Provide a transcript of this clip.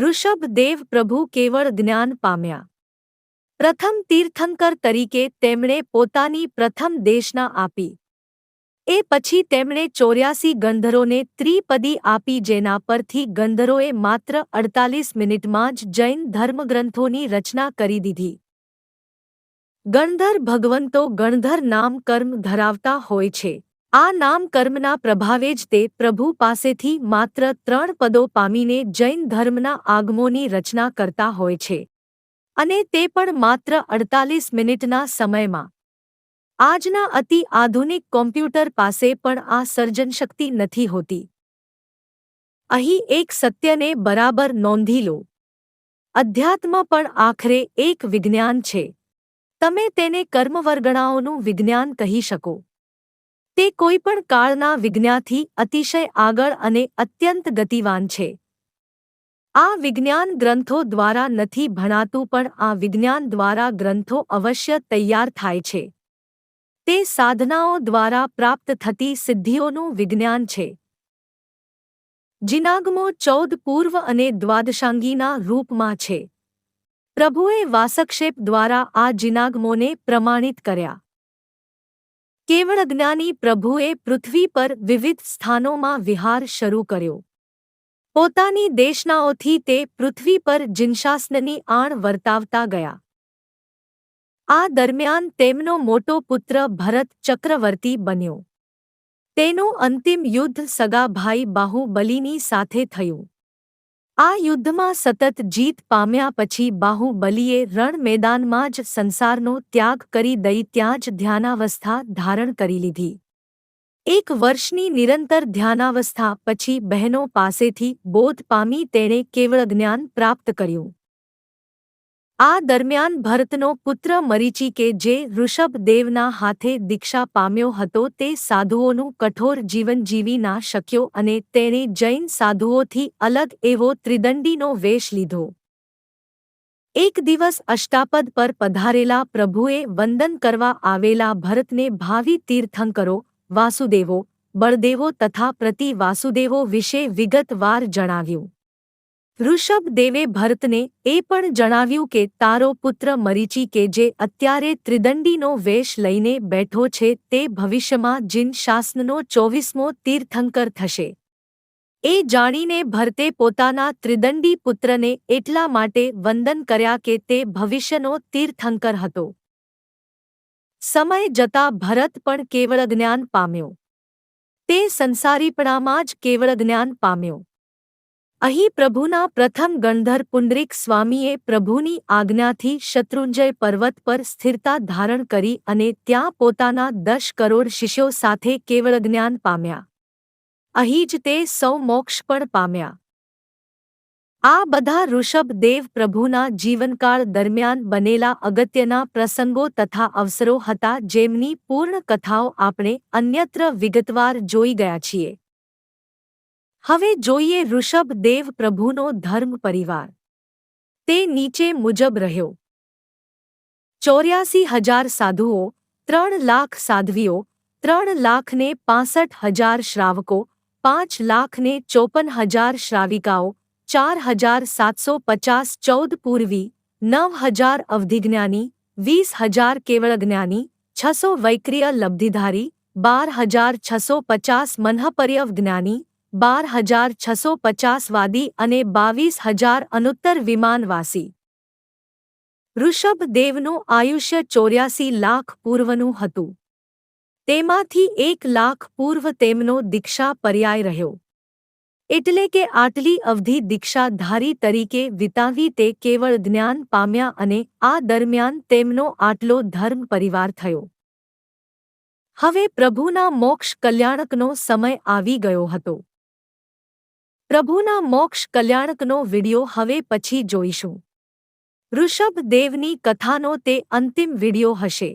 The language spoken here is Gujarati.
ઋષભદેવ પ્રભુ કેવળ જ્ઞાન પામ્યા. પ્રથમ તીર્થંકર તરીકે તેમણે પોતાની પ્રથમ દેશના આપી. એ પછી તેમણે ચોર્યાસી ગંધરોને ત્રિપદી આપી જેના પરથી ગંધરોએ માત્ર અડતાલીસ મિનિટમાં જ જૈન ધર્મગ્રંથોની રચના કરી દીધી. ગણધર ભગવંતો ગણધર નામ કર્મ ધરાવતા હોય છે. આ નામ કર્મના પ્રભાવે જ તે પ્રભુ પાસેથી માત્ર ત્રણ પદો પામીને જૈન ધર્મના આગમોની રચના કરતા હોય છે. અને તે પણ માત્ર અડતાલીસ મિનિટના સમયમાં. આજના અતિ આધુનિક કોમ્પ્યુટર પાસે પણ આ સર્જનશક્તિ નથી હોતી. અહીં એક સત્યને બરાબર નોંધી લો. અધ્યાત્મ પણ આખરે એક વિજ્ઞાન છે. તમે તેને કર્મવર્ગણાઓનું વિજ્ઞાન કહી શકો. તે કોઈપણ કાળના વિજ્ઞાથી અતિશય આગળ અને અત્યંત ગતિવાન છે. આ વિજ્ઞાન ગ્રંથો દ્વારા નથી ભણાતું પણ આ વિજ્ઞાન દ્વારા ગ્રંથો અવશ્ય તૈયાર થાય છે. તે સાધનાઓ દ્વારા પ્રાપ્ત થતી સિદ્ધિઓનું વિજ્ઞાન છે. જિનાગમો ચૌદ પૂર્વ અને દ્વાદશાંગીના રૂપમાં છે. પ્રભુએ વાસક્ષેપ દ્વારા આ જિનાગમોને પ્રમાણિત કર્યા. કેવળ જ્ઞાની પ્રભુએ પૃથ્વી પર વિવિધ સ્થાનોમાં વિહાર શરૂ કર્યો. પોતાની દેશનાઓથી તે પૃથ્વી પર જિનશાસનની આણ વર્તાવતા ગયા. આ દરમિયાન તેમનો મોટો પુત્ર ભરત ચક્રવર્તી બન્યો. તેનું અંતિમ યુદ્ધ સગા ભાઈ બાહુબલીની સાથે થયું. આ યુદ્ધમાં સતત જીત પામ્યા પછી બાહુબલીએ રણ મેદાનમાં જ સંસારનો ત્યાગ કરી દઈ ત્યાં જ ધ્યાનાવસ્થા ધારણ કરી લીધી. એક વર્ષની નિરંતર ધ્યાનાવસ્થા પછી બહેનો પાસેથી બોધ પામી તેણે કેવળ જ્ઞાન પ્રાપ્ત કર્યું. આ દરમિયાન ભરતનો પુત્ર મરીચી કે જે ઋષભદેવના હાથે દીક્ષા પામ્યો હતો તે સાધુઓનું કઠોર જીવન જીવી ના શક્યો અને તેણે જૈન સાધુઓથી અલગ એવો ત્રિદંડીનો વેશ લીધો. એક દિવસ અષ્ટાપદ પર પધારેલા પ્રભુએ વંદન કરવા આવેલા ભરતને ભાવિ તીર્થંકરો, વાસુદેવો, બળદેવો તથા પ્રતિ વાસુદેવો વિશે વિગતવાર જણાવ્યું. ઋષભદેવે ભરતને એ પણ જણાવ્યું કે તારો પુત્ર મરીચી કે જે અત્યારે ત્રિદંડીનો વેશ લઈને બેઠો છે તે ભવિષ્યમાં જિન શાસનનો ચોવીસમો તીર્થંકર થશે. એ જાણીને ભરતે પોતાના ત્રિદંડી પુત્રને એટલા માટે વંદન કર્યા કે તે ભવિષ્યનો તીર્થંકર હતો. સમય જતા ભરત પણ કેવળ જ્ઞાન પામ્યો. તે સંસારીપણામાં જ કેવળ જ્ઞાન પામ્યો. અહીં પ્રભુના પ્રથમ ગણધર પુંડરીક સ્વામીએ પ્રભુની આજ્ઞાથી શત્રુંજય પર્વત પર સ્થિરતા ધારણ કરી અને ત્યાં પોતાના દસ કરોડ શિષ્યો સાથે કેવળ જ્ઞાન પામ્યા. અહીં જ તે સૌ મોક્ષ પણ પામ્યા. આ બધા ઋષભદેવ પ્રભુના જીવનકાળ દરમિયાન બનેલા અગત્યના પ્રસંગો તથા અવસરો હતા જેમની પૂર્ણ કથાઓ આપણે અન્યત્ર વિગતવાર જોઈ ગયા છીએ. હવે જોઈએ ઋષભદેવ પ્રભુનો ધર્મ પરિવાર તે નીચે મુજબ રહ્યો ચોર્યાસી હજાર સાધુઓ ત્રણ લાખ સાધ્વીઓ ત્રણ લાખને પાસઠ હજાર શ્રાવકો પાંચ લાખને ચોપન હજાર શ્રાવિકાઓ ચાર હજાર સાતસો પચાસ ચૌદ પૂર્વી નવ હજાર અવધિજ્ઞાની વીસ હજાર કેવળ જ્ઞાની છસો વૈક્રિય લબ્ધિધારી બાર હજાર છસો પચાસ મનઃપર્યવ જ્ઞાની બાર હજાર છસો પચાસ વાદી અને બાવીસ હજાર અનુત્તર વિમાનવાસી. ઋષભદેવનું આયુષ્ય ચોર્યાસી લાખ પૂર્વનું હતું. તેમાંથી એક લાખ પૂર્વ તેમનો દીક્ષા પર્યાય રહ્યો. એટલે કે આટલી અવધિ દીક્ષાધારી તરીકે વિતાવી તે કેવળ જ્ઞાન પામ્યા અને આ દરમિયાન તેમનો આટલો ધર્મ પરિવાર થયો. હવે પ્રભુના મોક્ષ કલ્યાણકનો સમય આવી ગયો હતો. પ્રભુના મોક્ષ કલ્યાણકનો વિડિયો હવે પછી જોઈશું. ઋષભદેવની કથાનો તે અંતિમ વિડિયો હશે.